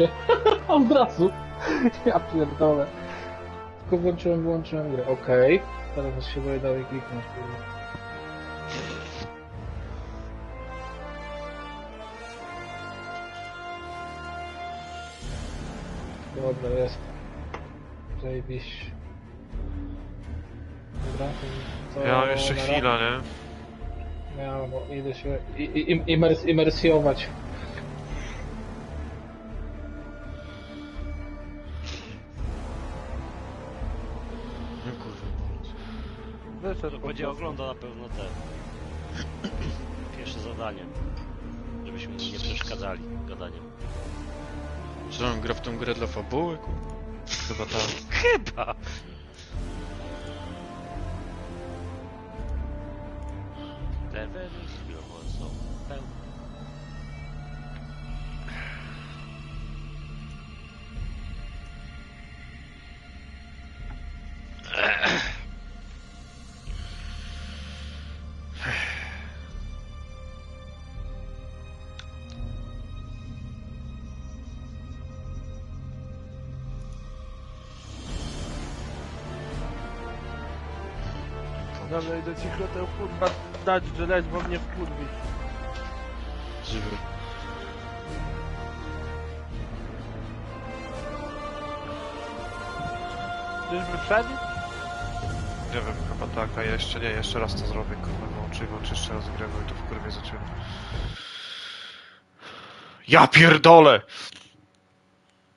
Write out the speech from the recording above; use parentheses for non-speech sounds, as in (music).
się. (laughs) Od razu. Ja pierdolę. Tylko włączyłem, włączyłem grę. Okej. Teraz się boję dalej kliknąć. Dobra, jest. Zajebiście. Dobra, to Ja mam jeszcze na chwilę, nie? Ja bo idę się i, i, im- imers, imersjować. Wyszedł To po będzie prostu. oglądał na pewno te (clears throat) pierwsze zadanie. Żebyśmy mu nie przeszkadzali gadaniem. Czy on gra w tą grę dla fabuły? Chyba tak. (laughs) Chyba! Levely chwilowo są pełne. Dobra, idę ci tę kurwa dać, że leć, bo mnie wkurwi. Żywy. Czyżby wszedł? Nie wiem, chyba tak, a jeszcze nie, jeszcze raz to zrobię, kurwa, włączy, włączy jeszcze raz grę, bo i to w kurwie zaczęło. Ja pierdolę!